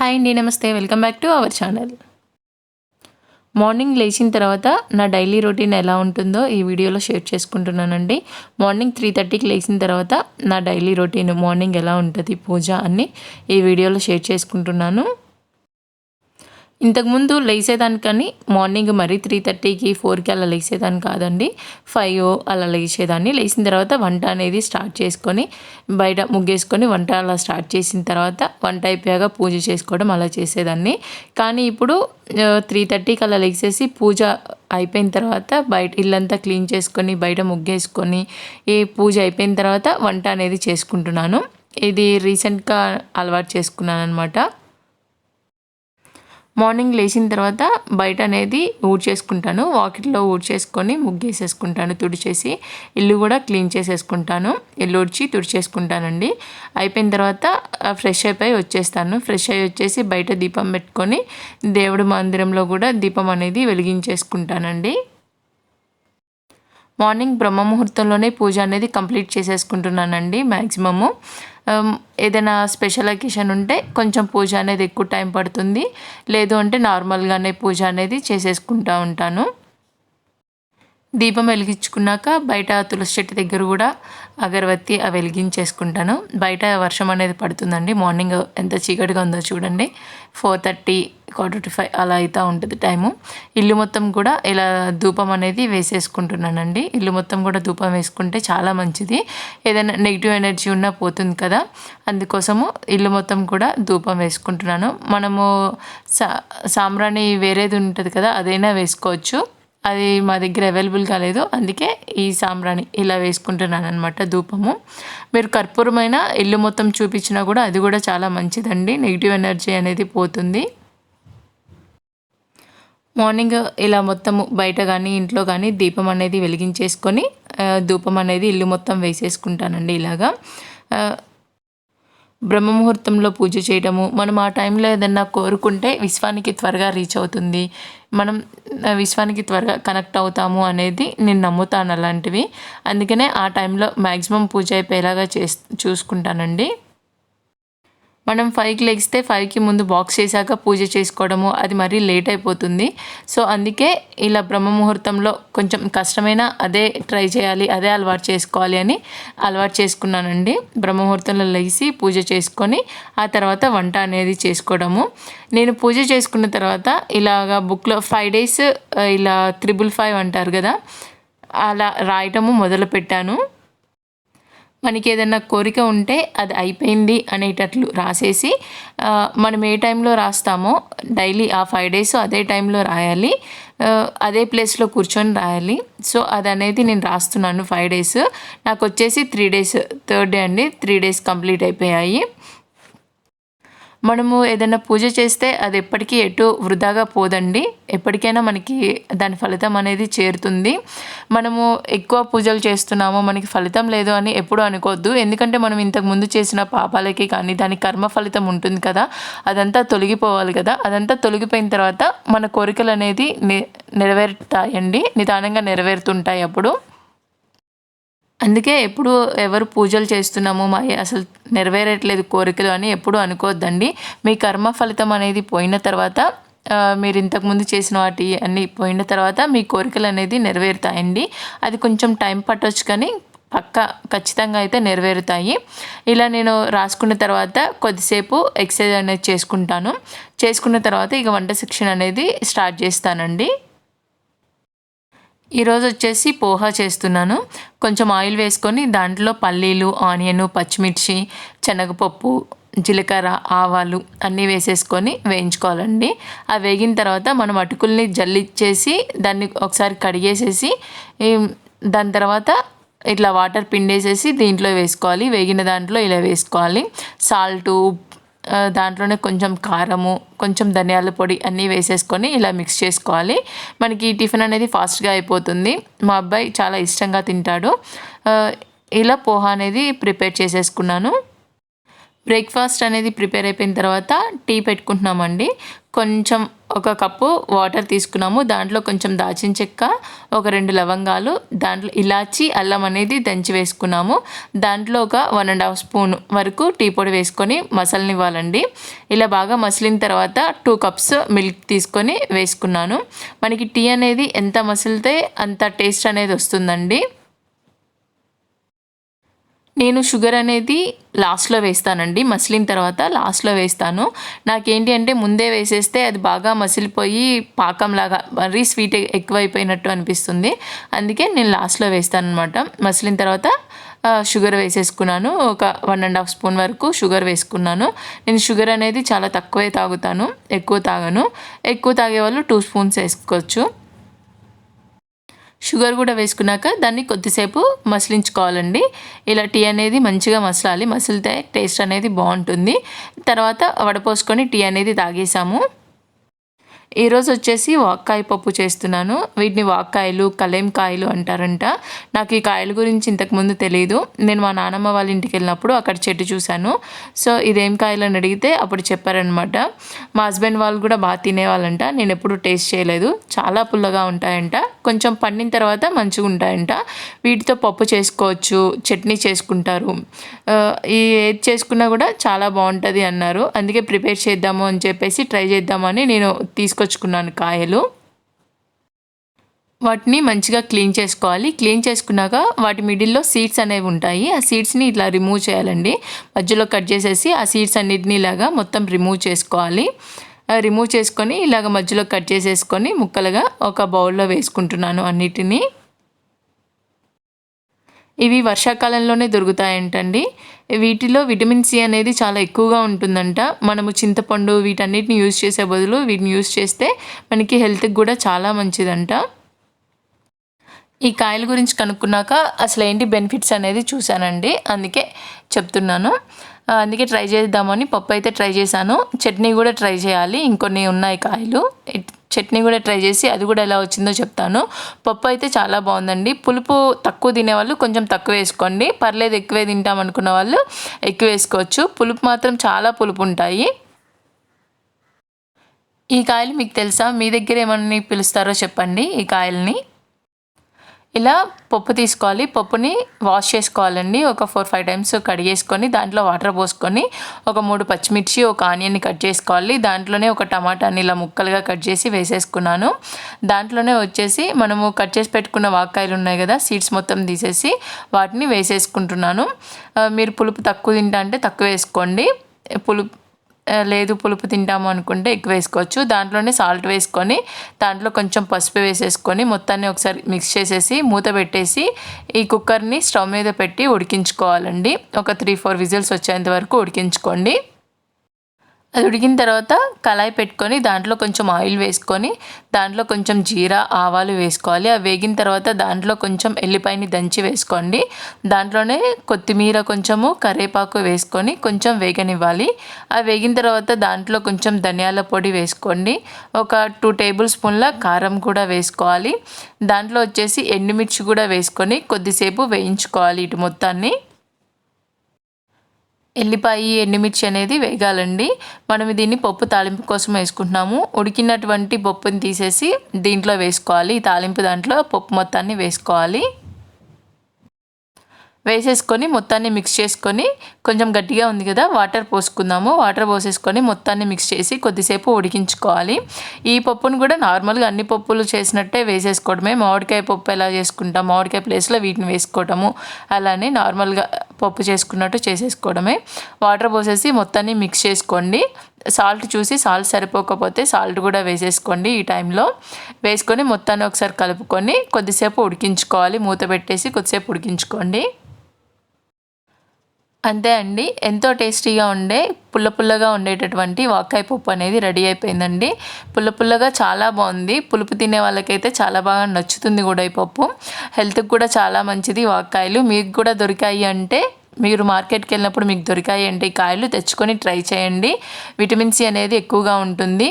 Hi అండి నమస్తే. Welcome back to our channel. Morning లేచిన తర్వాత నా డైలీ రొటీన్ ఎలా ఉంటుందో ఈ వీడియోలో షేర్ చేసుకుంటున్నానండి. మార్నింగ్ త్రీ థర్టీకి లేచిన తర్వాత నా డైలీ రొటీన్ మార్నింగ్ ఎలా ఉంటుంది పూజ అన్ని ఈ వీడియోలో షేర్ చేసుకుంటున్నాను. ఇంతకుముందు లేసేదానికని మార్నింగ్ మరీ త్రీ థర్టీకి ఫోర్కి అలా లేసేదాన్ని కాదండి. ఫైవ్ అలా లేచేదాన్ని. లేచిన తర్వాత వంట అనేది స్టార్ట్ చేసుకొని బయట ముగ్గేసుకొని వంట అలా స్టార్ట్ చేసిన తర్వాత వంట అయిపోయాక పూజ చేసుకోవడం అలా చేసేదాన్ని. కానీ ఇప్పుడు త్రీ థర్టీకి అలా లేచేసి పూజ అయిపోయిన తర్వాత బయట ఇల్లంతా క్లీన్ చేసుకొని బయట ముగ్గేసుకొని ఈ పూజ అయిపోయిన తర్వాత వంట అనేది చేసుకుంటున్నాను. ఇది రీసెంట్గా అలవాటు చేసుకున్నాను అనమాట మార్నింగ్ లేచిన తర్వాత బయట అనేది ఊడ్చేసుకుంటాను. వాకిట్లో ఊడ్చేసుకొని ముగ్గేసేసుకుంటాను తుడిచేసి ఇల్లు కూడా క్లీన్ చేసేసుకుంటాను. ఇల్లు ఊడ్చి తుడిచేసుకుంటానండి. అయిపోయిన తర్వాత ఫ్రెష్ అయిపోయి వచ్చేస్తాను. ఫ్రెష్ అయ్యి వచ్చేసి బయట దీపం పెట్టుకొని దేవుడి మందిరంలో కూడా దీపం అనేది వెలిగించేసుకుంటానండి. మార్నింగ్ బ్రహ్మ ముహూర్తంలోనే పూజ అనేది కంప్లీట్ చేసేసుకుంటున్నానండి మ్యాక్సిమము ఏదైనా స్పెషల్ అకేషన్ ఉంటే కొంచెం పూజ అనేది ఎక్కువ టైం పడుతుంది. లేదు అంటే నార్మల్గానే పూజ అనేది చేసేసుకుంటూ ఉంటాను. దీపం వెలిగించుకున్నాక బయట తులసి చెట్టు దగ్గర కూడా అగరబత్తి వెలిగించేసుకుంటాను. బయట వర్షం అనేది పడుతుందండి. మార్నింగ్ ఎంత చీకటిగా ఉందో చూడండి. Four thirty quarter to five అలా అయితే ఉంటుంది టైము. ఇల్లు మొత్తం కూడా ఇలా ధూపం అనేది వేసేసుకుంటున్నానండి. ఇల్లు మొత్తం కూడా ధూపం వేసుకుంటే చాలా మంచిది. ఏదైనా నెగిటివ్ ఎనర్జీ ఉన్నా పోతుంది కదా. అందుకోసము ఇల్లు మొత్తం కూడా ధూపం వేసుకుంటున్నాను. మనము సా సాంబ్రాణి వేరేది ఉంటుంది కదా అదైనా వేసుకోవచ్చు. అది మా దగ్గర అవైలబుల్ కాలేదు అందుకే ఈ సాంబ్రాణి ఇలా వేసుకుంటున్నాను అనమాట ధూపము. మీరు కర్పూరమైన ఇల్లు మొత్తం చూపించినా కూడా అది కూడా చాలా మంచిదండి. నెగిటివ్ ఎనర్జీ అనేది పోతుంది. మార్నింగ్ ఇలా మొత్తము బయట కానీ ఇంట్లో కానీ దీపం అనేది వెలిగించేసుకొని ధూపం అనేది ఇల్లు మొత్తం వేసేసుకుంటానండి ఇలాగా. బ్రహ్మముహూర్తంలో పూజ చేయడము మనం ఆ టైంలో ఏదన్నా కోరుకుంటే విశ్వానికి త్వరగా రీచ్ అవుతుంది మనం విశ్వానికి త్వరగా కనెక్ట్ అవుతాము అనేది నేను నమ్ముతాను అలాంటివి. అందుకనే ఆ టైంలో మ్యాక్సిమం పూజ అయిపోయేలాగా చేస్ చూసుకుంటానండి. మనం ఫైవ్కి లెగిస్తే ఫైవ్కి ముందు బాక్స్ చేశాక పూజ చేసుకోవడము అది మరీ లేట్ అయిపోతుంది. సో అందుకే ఇలా బ్రహ్మ ముహూర్తంలో కొంచెం కష్టమైన అదే ట్రై చేయాలి అదే అలవాటు చేసుకోవాలి అని అలవాటు చేసుకున్నానండి. బ్రహ్మ ముహూర్తంలో లేచి పూజ చేసుకొని ఆ తర్వాత వంట అనేది చేసుకోవడము. నేను పూజ చేసుకున్న తర్వాత ఇలాగా బుక్లో ఫైవ్ డేస్ ఇలా త్రిబుల్ ఫైవ్ అంటారు కదా అలా రాయటము మొదలు పెట్టాను మనకి ఏదైనా కోరిక ఉంటే అది అయిపోయింది అనేటట్లు రాసేసి మనం ఏ టైంలో రాస్తామో డైలీ ఆ ఫైవ్ డేస్ అదే టైంలో రాయాలి. అదే ప్లేస్లో కూర్చొని రాయాలి. సో అది అనేది నేను రాస్తున్నాను ఫైవ్ డేస్. నాకు వచ్చేసి త్రీ డేస్ థర్డ్ డే అండి. త్రీ డేస్ కంప్లీట్ అయిపోయాయి. మనము ఏదైనా పూజ చేస్తే అది ఎప్పటికీ ఎటు వృధాగా పోదండి. ఎప్పటికైనా మనకి దాని ఫలితం అనేది చేరుతుంది. మనము ఎక్కువ పూజలు చేస్తున్నాము మనకి ఫలితం లేదు అని ఎప్పుడు అనుకోవద్దు. ఎందుకంటే మనం ఇంతకు ముందు చేసిన పాపాలకి కానీ దాని కర్మ ఫలితం ఉంటుంది కదా అదంతా తొలగిపోవాలి కదా. అదంతా తొలగిపోయిన తర్వాత మన కోరికలు అనేది నెరవేరుతాయండి. నిదానంగా నెరవేరుతుంటాయి అప్పుడు. అందుకే ఎప్పుడు ఎవరు పూజలు చేస్తున్నాము మా అసలు నెరవేరట్లేదు కోరికలు అని ఎప్పుడు అనుకోవద్దండి మీ కర్మ ఫలితం అనేది పోయిన తర్వాత మీరు ఇంతకుముందు చేసిన వాటి అన్నీ పోయిన తర్వాత మీ కోరికలు అనేది నెరవేరుతాయండి. అది కొంచెం టైం పట్టవచ్చు కానీ పక్క ఖచ్చితంగా అయితే నెరవేరుతాయి. ఇలా నేను రాసుకున్న తర్వాత కొద్దిసేపు ఎక్సర్సైజ్ అనేది చేసుకుంటాను. చేసుకున్న తర్వాత ఇక వంట శిక్షణ అనేది స్టార్ట్ చేస్తానండి. ఈరోజు వచ్చేసి పోహా చేస్తున్నాను. కొంచెం ఆయిల్ వేసుకొని దాంట్లో పల్లీలు ఆనియన్ పచ్చిమిర్చి శనగపప్పు జీలకర్ర ఆవాలు అన్నీ వేసేసుకొని వేయించుకోవాలండి. ఆ వేగిన తర్వాత మనం అటుకుల్ని జల్లిచ్చేసి దాన్ని ఒకసారి కడిగేసేసి దాని తర్వాత ఇట్లా వాటర్ పిండేసేసి దీంట్లో వేసుకోవాలి. వేగిన దాంట్లో ఇలా వేసుకోవాలి. సాల్టు దాంట్లోనే కొంచెం కారము కొంచెం ధనియాల పొడి అన్నీ వేసేసుకొని ఇలా మిక్స్ చేసుకోవాలి. మనకి ఈ టిఫిన్ అనేది ఫాస్ట్గా అయిపోతుంది. మా అబ్బాయి చాలా ఇష్టంగా తింటాడు. ఇలా పోహా అనేది ప్రిపేర్ చేసేసుకున్నాను. బ్రేక్ఫాస్ట్ అనేది ప్రిపేర్ అయిపోయిన తర్వాత టీ పెట్టుకుంటున్నామండి. కొంచెం ఒక కప్పు వాటర్ తీసుకున్నాము. దాంట్లో కొంచెం దాచిన చెక్క ఒక రెండు లవంగాలు దాంట్లో ఇలాచి అల్లం అనేది దంచి వేసుకున్నాము. దాంట్లో ఒక వన్ అండ్ హాఫ్ స్పూన్ వరకు టీ పొడి వేసుకొని మసలనివ్వాలండి. ఇలా బాగా మసిలిన తర్వాత టూ కప్స్ మిల్క్ తీసుకొని వేసుకున్నాను. మనకి టీ అనేది ఎంత మసిలితే అంత టేస్ట్ అనేది వస్తుందండి. నేను షుగర్ అనేది లాస్ట్లో వేస్తానండి మసిలిన తర్వాత లాస్ట్లో వేస్తాను. నాకేంటి అంటే ముందే వేసేస్తే అది బాగా మసిలిపోయి పాకంలాగా మరీ స్వీట్ ఎక్కువైపోయినట్టు అనిపిస్తుంది. అందుకే నేను లాస్ట్లో వేస్తాను అనమాట మసిలిన తర్వాత షుగర్ వేసేసుకున్నాను. ఒక వన్ అండ్ హాఫ్ స్పూన్ వరకు షుగర్ వేసుకున్నాను. నేను షుగర్ అనేది చాలా తక్కువే తాగుతాను ఎక్కువ తాగను. ఎక్కువ తాగే వాళ్ళు టూ స్పూన్స్ వేసుకోవచ్చు. షుగర్ కూడా వేసుకున్నాక దాన్ని కొద్దిసేపు మసిలించుకోవాలండి. ఇలా టీ అనేది మంచిగా మసలాలి. మసిలితే టేస్ట్ అనేది బాగుంటుంది. తర్వాత వడపోసుకొని టీ అనేది తాగేసాము. ఈరోజు వచ్చేసి వాక్కాయ పప్పు చేస్తున్నాను. వీటిని వాక్కాయలు కలేంకాయలు అంటారంట. నాకు ఈ కాయల గురించి ఇంతకుముందు తెలియదు నేను మా నానమ్మ వాళ్ళ ఇంటికి వెళ్ళినప్పుడు అక్కడ చెట్టు చూశాను. సో ఇదేం కాయలు అని అడిగితే అప్పుడు చెప్పారనమాట మా హస్బెండ్ వాళ్ళు కూడా బాగా తినేవాళ్ళంట. నేను ఎప్పుడు టేస్ట్ చేయలేదు. చాలా పుల్లగా ఉంటాయంట. కొంచెం పండిన తర్వాత మంచిగా ఉంటాయంట. వీటితో పప్పు చేసుకోవచ్చు చట్నీ చేసుకుంటారు. ఈ ఏది చేసుకున్నా కూడా చాలా బాగుంటుంది అన్నారు. అందుకే ప్రిపేర్ చేద్దాము అని చెప్పేసి ట్రై చేద్దామని నేను తీసుకు తీసుకొచ్చుకున్నాను కాయలు. వాటిని మంచిగా క్లీన్ చేసుకోవాలి. క్లీన్ చేసుకున్నాక వాటి మిడిల్లో సీడ్స్ అనేవి ఉంటాయి. ఆ సీడ్స్ని ఇట్లా రిమూవ్ చేయాలండి. మధ్యలో కట్ చేసేసి ఆ సీడ్స్ అన్నిటిని ఇలాగా మొత్తం రిమూవ్ చేసుకోవాలి. రిమూవ్ చేసుకొని ఇలాగ మధ్యలో కట్ చేసేసుకొని ముక్కలుగా ఒక బౌల్లో వేసుకుంటున్నాను అన్నిటినీ. ఇవి వర్షాకాలంలోనే దొరుకుతాయంటండి. వీటిలో విటమిన్ సి అనేది చాలా ఎక్కువగా ఉంటుందంట. మనము చింతపండు వీటన్నిటిని యూజ్ చేసే బదులు వీటిని యూజ్ చేస్తే మనకి హెల్త్కి కూడా చాలా మంచిదంట. ఈ కాయల గురించి కనుక్కున్నాక అసలు ఏంటి బెనిఫిట్స్ అనేది చూశానండి. అందుకే చెప్తున్నాను. అందుకే ట్రై చేద్దామని పప్పు అయితే ట్రై చేశాను. చట్నీ కూడా ట్రై చేయాలి. ఇంకొన్ని ఉన్నాయి కాయలు. చట్నీ కూడా ట్రై చేసి అది కూడా ఎలా వచ్చిందో చెప్తాను. పప్పు అయితే చాలా బాగుందండి. పులుపు తక్కువ తినేవాళ్ళు కొంచెం తక్కువ వేసుకోండి. పర్లేదు ఎక్కువే తింటాం అనుకున్న వాళ్ళు ఎక్కువ వేసుకోవచ్చు. పులుపు మాత్రం చాలా పులుపు ఉంటాయి. ఈ కాయలు మీకు తెలుసా? మీ దగ్గర ఏమని పిలుస్తారో చెప్పండి ఈ కాయల్ని. ఇలా పప్పు తీసుకోవాలి. పప్పుని వాష్ చేసుకోవాలండి. ఒక ఫోర్ ఫైవ్ టైమ్స్ కడిగేసుకొని దాంట్లో వాటర్ పోసుకొని ఒక మూడు పచ్చిమిర్చి ఒక ఆనియన్ని కట్ చేసుకోవాలి. దాంట్లోనే ఒక టమాటాని ఇలా ముక్కలుగా కట్ చేసి వేసేసుకున్నాను. దాంట్లోనే వచ్చేసి మనము కట్ చేసి పెట్టుకున్న వాకాయలు ఉన్నాయి కదా సీడ్స్ మొత్తం తీసేసి వాటిని వేసేసుకుంటున్నాను. మీరు పులుపు తక్కువ తింటా అంటే తక్కువ వేసుకోండి. పులుపు లేదు పులుపు తింటాము అనుకుంటే ఎక్కువ వేసుకోవచ్చు. దాంట్లోనే సాల్ట్ వేసుకొని దాంట్లో కొంచెం పసుపు వేసేసుకొని మొత్తాన్ని ఒకసారి మిక్స్ చేసేసి మూత పెట్టేసి ఈ కుక్కర్ని స్టవ్ మీద పెట్టి ఉడికించుకోవాలండి. ఒక త్రీ ఫోర్ విజిల్స్ వచ్చేంత వరకు ఉడికించుకోండి. అది ఉడికిన తర్వాత కళాయి పెట్టుకొని దాంట్లో కొంచెం ఆయిల్ వేసుకొని దాంట్లో కొంచెం జీరా ఆవాలు వేసుకోవాలి. అవి వేగిన తర్వాత దాంట్లో కొంచెం ఎల్లిపాయని దంచి వేసుకోండి. దాంట్లోనే కొత్తిమీర కొంచెము కరివేపాకు వేసుకొని కొంచెం వేగనివ్వాలి. అవి వేగిన తర్వాత దాంట్లో కొంచెం ధనియాల పొడి వేసుకోండి. ఒక టూ టేబుల్ స్పూన్ల కారం కూడా వేసుకోవాలి. దాంట్లో వచ్చేసి ఎండుమిర్చి కూడా వేసుకొని కొద్దిసేపు వేయించుకోవాలి ఇటు మొత్తాన్ని. ఎల్లిపాయి ఎండుమిర్చి అనేది వేగాలండి. మనం దీన్ని పప్పు తాలింపు కోసం వేసుకుంటున్నాము. ఉడికినటువంటి పప్పుని తీసేసి దీంట్లో వేసుకోవాలి. ఈ తాలింపు దాంట్లో పప్పు మొత్తాన్ని వేసుకోవాలి. వేసేసుకొని మొత్తాన్ని మిక్స్ చేసుకొని కొంచెం గట్టిగా ఉంది కదా వాటర్ పోసుకుందాము. వాటర్ పోసేసుకొని మొత్తాన్ని మిక్స్ చేసి కొద్దిసేపు ఉడికించుకోవాలి. ఈ పప్పును కూడా నార్మల్గా అన్ని పప్పులు చేసినట్టే వేసేసుకోవడమే. మామిడికాయ పప్పు ఎలా చేసుకుంటాం మామిడికాయ ప్లేస్లో వీటిని వేసుకోవడము. అలానే నార్మల్గా పప్పు చేసుకున్నట్టు చేసేసుకోవడమే. వాటర్ పోసేసి మొత్తాన్ని మిక్స్ చేసుకోండి. సాల్ట్ చూసి సాల్ట్ సరిపోకపోతే సాల్ట్ కూడా వేసేసుకోండి ఈ టైంలో వేసుకొని మొత్తాన్ని ఒకసారి కలుపుకొని కొద్దిసేపు ఉడికించుకోవాలి. మూత పెట్టేసి కొద్దిసేపు ఉడికించుకోండి. అంతే అండి. ఎంతో టేస్టీగా ఉండే పుల్ల పుల్లగా ఉండేటటువంటి వాకాయ పప్పు అనేది రెడీ అయిపోయిందండి. పుల్ల పుల్లగా చాలా బాగుంది. పులుపు తినే వాళ్ళకైతే చాలా బాగా నచ్చుతుంది కూడా ఈ పప్పు. హెల్త్కి కూడా చాలా మంచిది వాకాయలు. మీకు కూడా దొరికాయి అంటే మీరు మార్కెట్కి వెళ్ళినప్పుడు మీకు దొరికాయి అంటే ఈ కాయలు తెచ్చుకొని ట్రై చేయండి. విటమిన్ సి అనేది ఎక్కువగా ఉంటుంది.